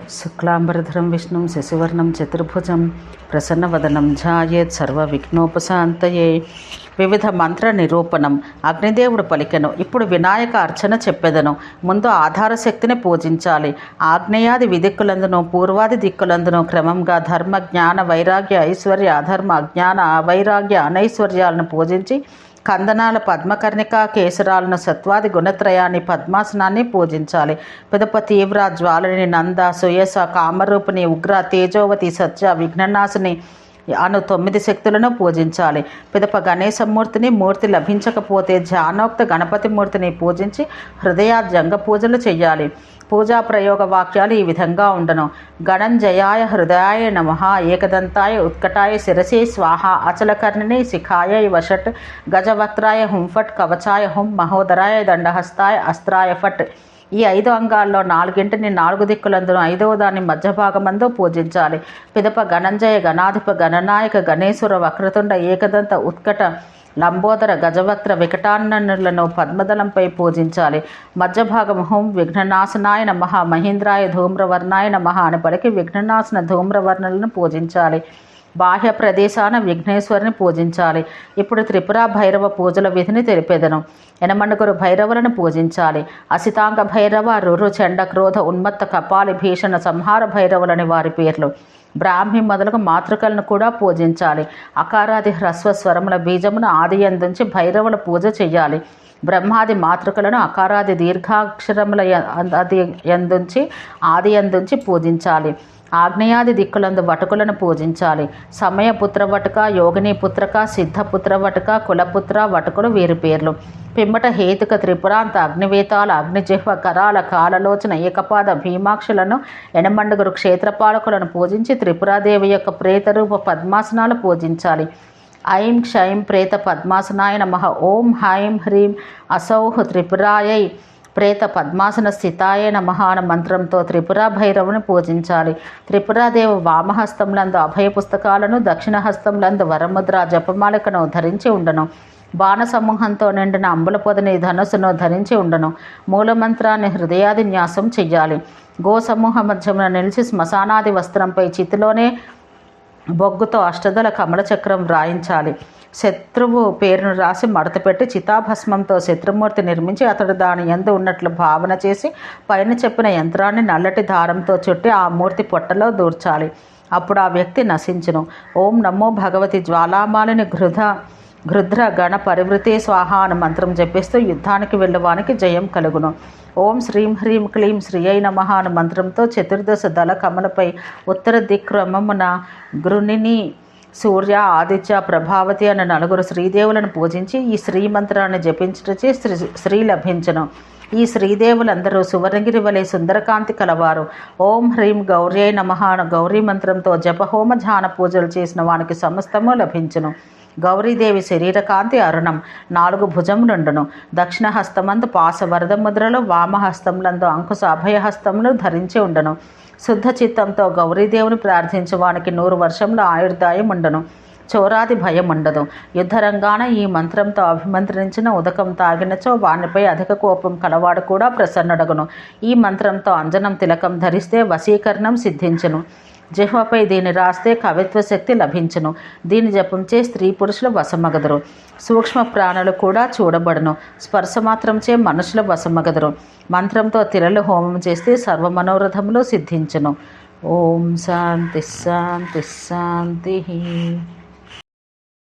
శుక్లాంబరధరం విష్ణుం శశివర్ణం చతుర్భుజం ప్రసన్నవదనం ఝాయేత్ సర్వ విఘ్నోపశాంతయే వివిధ మంత్ర నిరూపణం అగ్నిదేవుడు పలికెను. ఇప్పుడు వినాయక అర్చన చెప్పెదను. ముందు ఆధార శక్తిని పూజించాలి. ఆగ్నేయాది విదిక్కులందును పూర్వాది దిక్కులందును క్రమంగా ధర్మ జ్ఞాన వైరాగ్య ఐశ్వర్య అధర్మ అజ్ఞాన వైరాగ్య అనైశ్వర్యాలను పూజించి కందనాల పద్మకర్ణిక కేసరాలను సత్వాది గుణత్రయాన్ని పద్మాసనాన్ని పూజించాలి. పిదప తీవ్ర జ్వాలని నంద సుయస కామరూపిణి ఉగ్ర తేజోవతి సత్య విఘ్ననాశిని అను తొమ్మిది శక్తులను పూజించాలి. పిదప గణేశమూర్తిని మూర్తి లభించకపోతే ధ్యానోక్త గణపతి మూర్తిని పూజించి హృదయాజంగ పూజలు చేయాలి పూజా ప్రయోగ వాక్యాలు ఈ విధంగా ఉండను. గణంజయాయ హృదయాయ నమ ఏకదంతాయ ఉత్కటాయ శిరసి స్వాహ అచలకర్ణిని శిఖాయ వషట్ గజవక్త్రాయ హుం ఫట్ కవచాయ హుం మహోదరాయ దండహస్తాయ అస్త్రాయ ఫట్ ఈ ఐదు అంగాల్లో నాలుగింటిని నాలుగు దిక్కులందును ఐదవ దాన్ని మధ్య భాగమందు పూజించాలి. పిదప గణంజయ గణాధిప గణనాయక గణేశ్వర వక్రతుండ ఏకదంత ఉత్కట లంబోదర గజవక్ర వికటాన్ననులను పద్మదలంపై పూజించాలి. మధ్యభాగం హోం విఘ్ననాశనాయ నమ మహీంద్రాయ ధూమ్రవర్ణాయ నమ అని పలికి విఘ్ననాశన ధూమ్రవర్ణలను పూజించాలి. బాహ్య ప్రదేశాన విఘ్నేశ్వరిని పూజించాలి. ఇప్పుడు త్రిపుర భైరవ పూజల విధిని తెలిపేదనం. ఎనమణుగురు భైరవులను పూజించాలి. అసితాంగ భైరవ రురు చెండ క్రోధ ఉన్మత్త కపాలి భీషణ సంహార భైరవులని వారి పేర్లు. బ్రాహ్మి మొదలగు మాతృకలను కూడా పూజించాలి. అకారాది హ్రస్వ స్వరముల బీజమును ఆది అందుంచి భైరవుల పూజ చేయాలి బ్రహ్మాది మాతృకలను అకారాది దీర్ఘాక్షరముల అది ఎందుంచి ఆది అందుంచి పూజించాలి. ఆగ్నేయాది దిక్కులందు వటుకులను పూజించాలి. సమయ పుత్రవటుక యోగిని పుత్రక సిద్ధ పుత్రవటుక కులపుత్ర వటుకులు వీరి పేర్లు. పిమ్మట హేతుక త్రిపురాంత అగ్నివేతాల అగ్నిజిహ్వ కరాల కాలలోచన ఏకపాద భీమాక్షులను ఎనమండుగురు క్షేత్రపాలకులను పూజించి త్రిపురాదేవి యొక్క ప్రేతరూప పద్మాసనాలు పూజించాలి. ఐం క్షైం ప్రేత పద్మాసనాయ నమ. ఓం హైం హ్రీం అసౌహ త్రిపురాయై ప్రేత పద్మాసన స్థితాయ నమహాన మంత్రంతో త్రిపుర భైరవుని పూజించాలి. త్రిపురాదేవి వామహస్తంలందు అభయ పుస్తకాలను దక్షిణహస్తంలందు వరముద్ర జపమాలికను ధరించి ఉండను. బాణ సమూహంతో నిండిన అంబుల పొదని ధనుసును ధరించి ఉండను. మూలమంత్రాన్ని హృదయాది న్యాసం చెయ్యాలి. గో సమూహ మధ్యమున నిలిచి శ్మశానాది వస్త్రంపై చితిలోనే బొగ్గుతో అష్టదల కమల చక్రం వ్రాయించాలి శత్రువు పేరును రాసి మడతపెట్టి చితాభస్మంతో శత్రుమూర్తి నిర్మించి అతడు దాని ఎందు ఉన్నట్లు భావన చేసి పైన చెప్పిన యంత్రాన్ని నల్లటి దారంతో చుట్టి ఆ మూర్తి పొట్టలో దూర్చాలి. అప్పుడు ఆ వ్యక్తి నశించును. ఓం నమో భగవతి జ్వాలామాలిని గృధ గృధ్ర గణ పరివృతే స్వాహ అని మంత్రం జపిస్తూ యుద్ధానికి వెళ్ళవానికి జయం కలుగును. ఓం శ్రీం హ్రీం క్లీం శ్రీ అయి నమ మంత్రంతో చతుర్దశ దళ కమలపై ఉత్తర దిక్రమమున గృణిని సూర్య ఆదిత్య ప్రభావతి అన్న నలుగురు శ్రీదేవులను పూజించి ఈ శ్రీ మంత్రాన్ని జపించటచే శ్రీ శ్రీ లభించను. ఈ శ్రీదేవులందరూ సువర్ణగిరి వలె సుందరకాంతి కలవారు. ఓం హ్రీం గౌర్యై నమ గౌరీ మంత్రంతో జపహోమ ధ్యాన పూజలు చేసిన వానికి సమస్తము లభించును. గౌరీదేవి శరీరకాంతి అరుణం. నాలుగు భుజములుండును దక్షిణ హస్తమందు పాస వరద ముద్రలు వామహస్తములందు అంకుశ అభయహస్తములు ధరించి ఉండను. శుద్ధ చిత్తంతో గౌరీదేవుని ప్రార్థించువానికి నూరు వర్షంలో ఆయుర్దాయం ఉండను. చోరాది భయం ఉండదు. యుద్ధరంగాన ఈ మంత్రంతో అభిమంత్రించిన ఉదకం తాగినచో వానిపై అధిక కోపం కలవాడు కూడా ప్రసన్నుడగును. ఈ మంత్రంతో అంజనం తిలకం ధరిస్తే వశీకరణం సిద్ధించును. జిహ్వపై దీన్ని రాస్తే కవిత్వ శక్తి లభించును. దీని జపంచే స్త్రీ పురుషులు వశమగదురు. సూక్ష్మ ప్రాణులు కూడా చూడబడును. స్పర్శ మాత్రంచే మనుషులు వశమగదురు. మంత్రంతో తిరలు హోమం చేస్తే సర్వ సిద్ధించను సిద్ధించును. ఓం శాంతి శాంతి శాంతి.